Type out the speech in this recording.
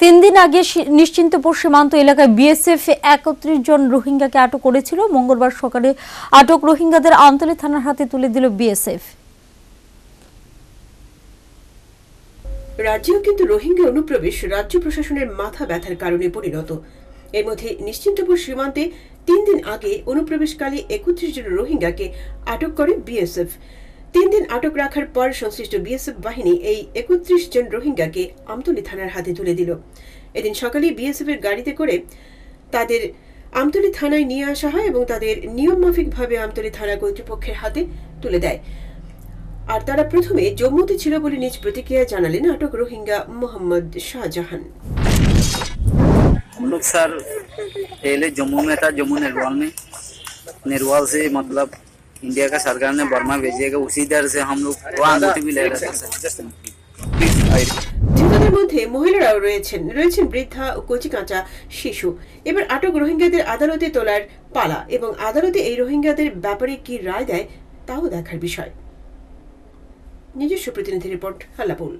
তিন দিন আগে নিশ্চিন্তপুর সীমান্ত এলাকায় বিএসএফ একত্রিশ জন রোহিঙ্গাকে আটক করেছিল। মঙ্গলবার সকালে আটক রোহিঙ্গাদের আমতলী থানার হাতে তুলে দিল বিএসএফ। রাজ্যেও কিন্তু রোহিঙ্গা অনুপ্রবেশ রাজ্য প্রশাসনের মাথা ব্যথার কারণে পরিণত। এর মধ্যে নিশ্চিন্তপুর সীমান্তে তিন দিন আগে অনুপ্রবেশকালে একত্রিশ জন রোহিঙ্গাকে আটক করে বিএসএফ। তিন দিন আটক রাখার পর সংশ্লিষ্ট বিএসএফ বাহিনী এই একত্রিশ জন রোহিঙ্গাকে আমতলী থানার হাতে তুলে দিল এদিন সকালে বিএসএফ এর গাড়িতে করে তাদের আমতলী থানায় নিয়ে আসা হয় এবং তাদের নিয়মমাফিকভাবে আমতলী থানা কর্তৃপক্ষের হাতে তুলে দেয় আর তারা প্রথমে জম্মুতে ছিল বলে নিজ প্রতিক্রিয়া জানালেন আটক রোহিঙ্গা মোহাম্মদ শাহজাহান हम लोग सर पहले जम्मू में था जम्मू नेरवाल में नेरवाल से मतलब इंडिया का सरकार ने बर्मा भेजिएगा उसी दर से हम लोग वहाँ अंगूठी भी ले रहे थे सर ধৃতদের মধ্যে মহিলারাও রয়েছেন রয়েছেন বৃদ্ধা ও কচিকাঁচা শিশু এবার আটক রোহিঙ্গাদের আদালতে তোলার পালা এবং আদালতে এই রোহিঙ্গাদের ব্যাপারে কি রায় দেয় তাও দেখার বিষয় নিজস্ব প্রতিনিধি রিপোর্ট হাল্লাপুল